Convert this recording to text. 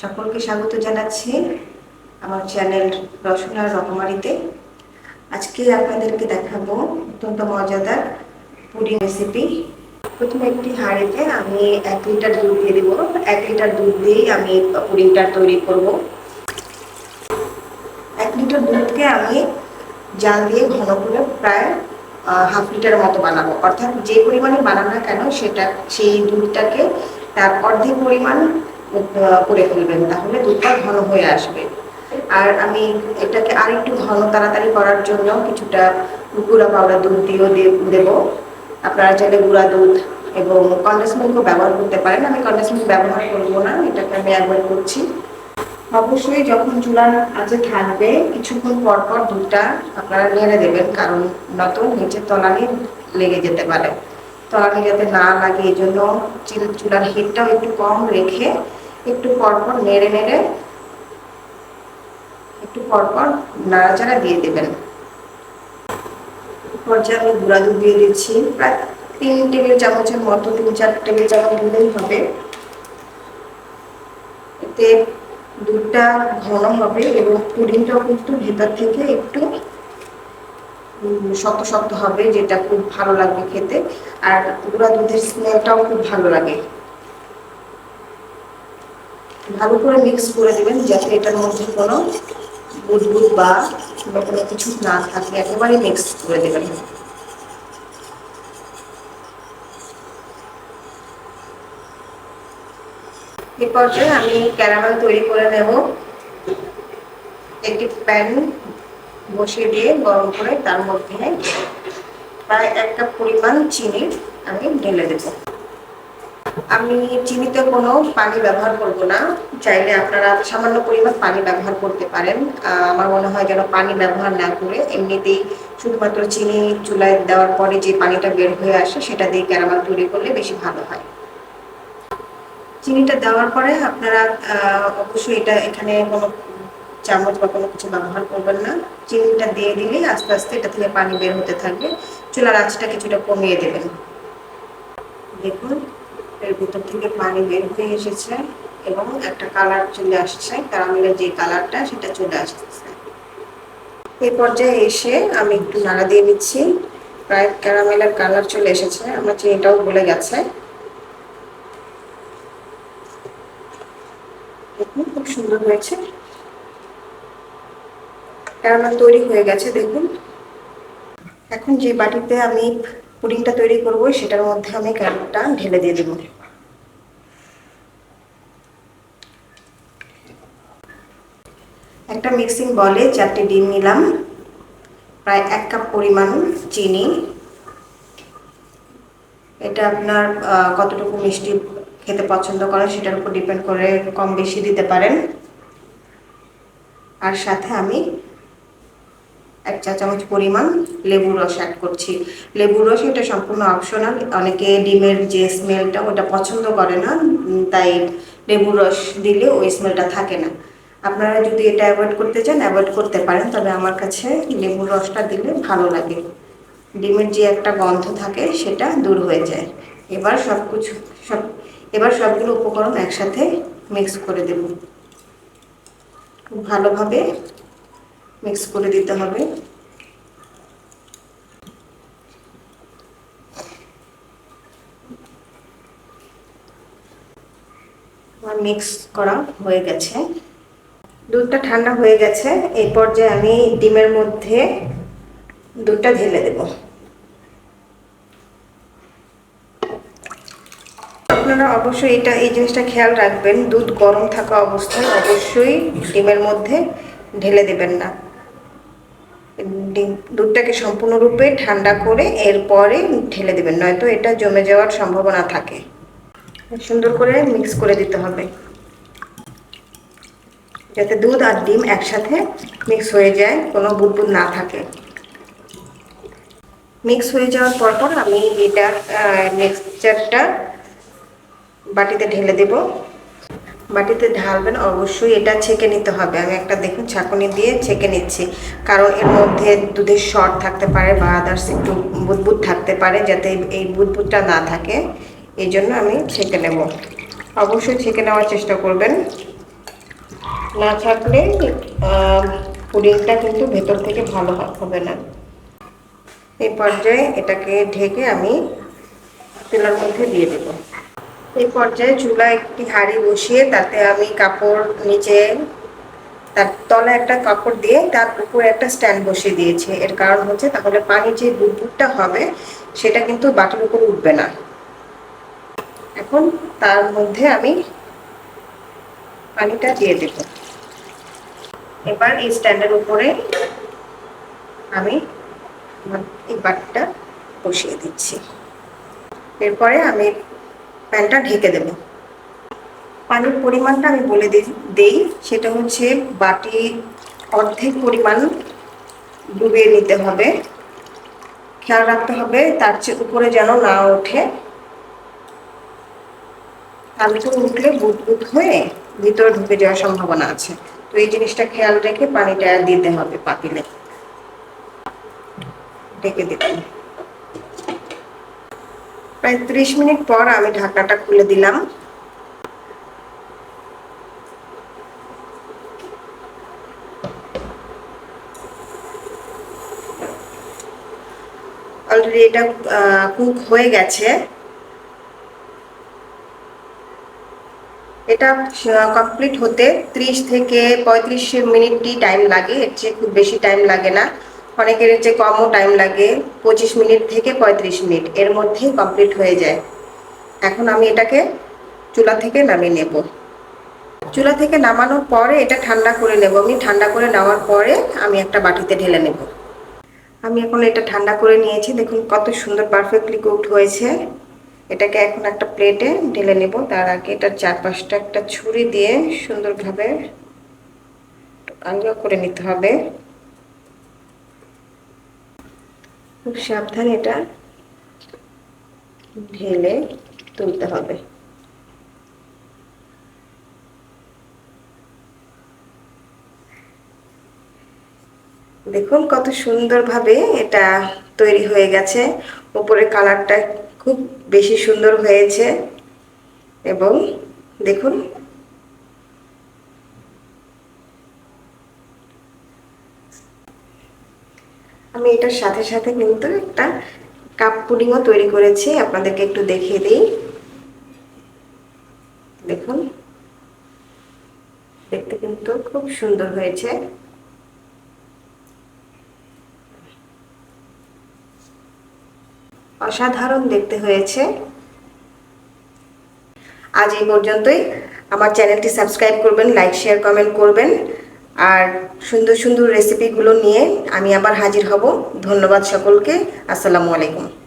সকলকে স্বাগত জানাচ্ছি আমার চ্যানেল রসনার রকমারিতে। আজকে আপনাদেরকে দেখাবো অত্যন্ত মজাদার পুডিং রেসিপি প্রথমে একটি হাঁড়িতে আমি এক লিটার দুধ দিয়ে দেবো। এক লিটার দুধ দিয়েই আমি পুডিংটা তৈরি করব। এক লিটার দুধকে আমি জাল দিয়ে ঘন করে প্রায় হাফ লিটার মতো বানাবো। অর্থাৎ যে পরিমাণে বানানো না কেন, সেটা, সেই দুধটাকে তার অর্ধেক পরিমাণ করে ফেলবেন, তাহলে দুধটা ঘন হয়ে আসবে। আর আমি এটাকে আর একটু ঘন তাড়াতাড়ি করার জন্য কিছুটা গুঁড়া পাউডার দুধ দিয়েও দেবো। আপনারা চাইলে গুঁড়া দুধ এবং কন্ডেন্স মিল্কও ব্যবহার করতে পারেন। আমি কন্ডেন্স মিল্ক ব্যবহার করব না, এটাকে আমি অ্যাভয়েড করছি। অবশ্যই যখন চুলার আঁচে থাকবে, কিছুক্ষণ পর পর দুধটা আপনারা নেড়ে দেবেন, কারণ নত নিচের তলানি লেগে যেতে পারে। তলানি যাতে না লাগে এই জন্য চিল- চুলার হিটটাও একটু কম রেখে একটু পরপর পর নেড়ে নেড়ে একটু পর পর নাড়াচাড়া দিয়ে দেবেন। পর্যায়ে আমি গুঁড়া দুধ দিয়ে দিচ্ছি। প্রায় তিন টেবিল চামচের মতো, তিন চার টেবিল চামচ দিলেই হবে। এতে দুধটা ঘন হবে এবং পুডিংটাও কিন্তু ভেতর থেকে একটু শক্ত শক্ত হবে, যেটা খুব ভালো লাগবে খেতে। আর গুঁড়া দুধের স্মেলটাও খুব ভালো লাগে। ভালো করে মিক্স করে দেবেন যাতে এটার মধ্যে কোনো বুদবুদ বা কোনো কিছু না থাকে, একেবারে মিক্স করে দেবেন পর্যায়ে আমি ক্যারামেল তৈরি করে নেব। একটি প্যান বসিয়ে দিয়ে গরম করে তার মধ্যে প্রায় এক কাপ পরিমাণ চিনি আমি ঢেলে দেব। আমি চিনিতে কোনো পানি ব্যবহার করব না। চাইলে আপনারা সামান্য পরিমাণ পানি ব্যবহার করতে পারেন। আমার মনে হয় যেন পানি ব্যবহার না করে এমনিতেই শুধুমাত্র চিনি চুলায় দেওয়ার পরে যে পানিটা বের হয়ে আসে সেটা দিয়ে ক্যারামাল তৈরি করলে বেশি ভালো হয়। চিনিটা দেওয়ার পরে আপনারা অবশ্যই এটা এখানে কোনো চামচ বা কোনো কিছু ব্যবহার করবেন না। চিনিটা দিয়ে দিলে আস্তে আস্তে এটা থেকে পানি বের হতে থাকবে। চুলার আঁচটা কিছুটা কমিয়ে দেবেন। দেখুন। এর ভিতর থেকে পানি বের হয়ে এসেছে এবং একটা কালার চলে আসছে। ক্যারামেলের যে কালারটা, সেটা চলে আসছে এই পর্যায়ে এসে আমি একটু নাড়া দিয়ে নিচ্ছি। প্রায় ক্যারামেলের কালার চলে এসেছে। আমার চিনিটাও গলে গেছে। দেখুন, খুব সুন্দর হয়েছে। ক্যারামেল তৈরি হয়ে গেছে, দেখুন। এখন যে বাটিতে আমি পুডিংটা তৈরি করব, সেটার মধ্যে আমি ক্যারামেলটা ঢেলে দিয়ে দেবো। একটা মিক্সিং বলে চারটে ডিম নিলাম, প্রায় এক কাপ পরিমাণ চিনি। এটা আপনার কতটুকু মিষ্টি খেতে পছন্দ করেন সেটার উপর ডিপেন্ড করে কম বেশি দিতে পারেন। আর সাথে আমি এক চা চামচ পরিমাণ লেবুর রস অ্যাড করছি। লেবুর রস এটা সম্পূর্ণ অপশনাল অনেকে ডিমের যে স্মেলটা ওটা পছন্দ করে না তাই লেবুর রস দিলে ওই স্মেলটা থাকে না। আপনারা যদি এটা অ্যাভয়েড করতে চান অ্যাভয়েড করতে পারেন, তবে আমার কাছে লেবুর রসটা দিলে ভালো লাগে। ডিমের যে একটা গন্ধ থাকে, সেটা দূর হয়ে যায়। এবার সব কিছু সব, এবার সবগুলো উপকরণ একসাথে মিক্স করে দেব। খুব ভালোভাবে মিক্স করে দিতে হবে। মিক্স করা হয়ে গেছে। দুধটা ঠান্ডা হয়ে গেছে। এই পর্যায়ে আমি ডিমের মধ্যে দুধটা ঢেলে দেব। আপনারা অবশ্যই এটা, এই জিনিসটা খেয়াল রাখবেন। দুধ গরম থাকা অবস্থায় অবশ্যই ডিমের মধ্যে ঢেলে দেবেন না। ডিম- দুধটাকে সম্পূর্ণরূপে ঠান্ডা করে এরপরে ঢেলে দেবেন, নয়তো এটা জমে যাওয়ার সম্ভাবনা থাকে। সুন্দর করে মিক্স করে দিতে হবে। যাতে দুধ আর ডিম একসাথে মিক্স হয়ে যায়, কোনো বুদবুদ না থাকে। মিক্স হয়ে যাওয়ার পর পর আমি এটা মিক্সচারটা বাটিতে ঢেলে দেব। বাটিতে ঢালবেন, অবশ্যই এটা ছেঁকে নিতে হবে। আমি একটা দেখুন ছাঁকুনি দিয়ে ছেঁকে নিচ্ছি। কারণ এর মধ্যে দুধের শর্ট থাকতে পারে বা আদার্স একটু বুদবুদ থাকতে পারে যাতে এই বুদবুদটা না থাকে। এই জন্য আমি ছেঁকে নেব। অবশ্যই ছেঁকে নেওয়ার চেষ্টা করবেন। না থাকলে পুডিংটা কিন্তু ভেতর থেকে ভালো হবে না। এই পর্যায়ে এটাকে ঢেকে আমি তেলের মধ্যে দিয়ে দেব। এই পর্যায়ে চুলা একটি হাঁড়ি বসিয়ে তাতে আমি কাপড় নিচে, তার তলে একটা কাপড় দিয়ে তার উপরে একটা স্ট্যান্ড বসিয়ে দিয়েছি। এর কারণ হচ্ছে তাহলে পানি যে বুদবুদটা হবে, সেটা কিন্তু বাটির উপর উঠবে না। এখন তার মধ্যে আমি পানিটা দিয়ে দেব। এবার এই স্ট্যান্ডের উপরে আমি এই বাটিটা বসিয়ে দিচ্ছি। এরপরে আমি প্যানটা ঢেকে দেব। পানির পরিমাণটা আমি বলে দেই, সেটা হচ্ছে বাটি অর্ধেক পরিমাণ ডুবিয়ে নিতে হবে। খেয়াল রাখতে হবে, তার চেয়ে উপরে যেন না ওঠে। তার উপরে উঠলে বুদবুদ হয়ে ভিতরে ঢুকে যাওয়ার সম্ভাবনা আছে। তো এই জিনিসটা খেয়াল রেখে পানিটা দিতে হবে পাতিলে। ঢেকে দিলাম। প্রায় ত্রিশ মিনিট পর আমি ঢাকনাটা খুলে দিলাম। অলরেডি এটা কুক হয়ে গেছে। এটা কমপ্লিট হতে 30 থেকে পঁয়ত্রিশ মিনিটই টাইম লাগে। এর চেয়ে খুব বেশি টাইম লাগে না। অনেকের চেয়ে কমও টাইম লাগে, পঁচিশ মিনিট থেকে পঁয়ত্রিশ মিনিট, এর মধ্যেই কমপ্লিট হয়ে যায়। এখন আমি এটাকে চুলা থেকে নামিয়ে নেব। চুলা থেকে নামানোর পরে এটা ঠান্ডা করে নেব। আমি ঠান্ডা করে নেওয়ার পরে আমি একটা বাটিতে ঢেলে নেব। আমি এখন এটা ঠান্ডা করে নিয়েছি। দেখুন কত সুন্দর পারফেক্টলি কুকড হয়েছে। এটাকে এখন একটা প্লেটে ঢেলে নেব। তার আগে এটার চারপাশটা একটা ছুরি দিয়ে সুন্দরভাবে আলগা করে নিতে হবে। খুব সাবধানে এটা ঢেলে তুলতে হবে। দেখুন কত সুন্দরভাবে এটা তৈরি হয়ে গেছে। উপরের কালারটা খুব বেশি সুন্দর হয়েছে এবং দেখুন আমি এটার সাথে সাথে কিন্তু একটা কাপ পুডিংও তৈরি করেছি। আপনাদেরকে একটু দেখিয়ে দিই। দেখুন। দেখতে কিন্তু খুব সুন্দর হয়েছে। অসাধারণ দেখতে হয়েছে। আজ এই পর্যন্তই। আমার চ্যানেলটি সাবস্ক্রাইব করবেন, লাইক, শেয়ার, কমেন্ট করবেন। আর সুন্দর সুন্দর রেসিপিগুলো নিয়ে আমি আবার হাজির হব। ধন্যবাদ সকলকে। আসসালামু আলাইকুম।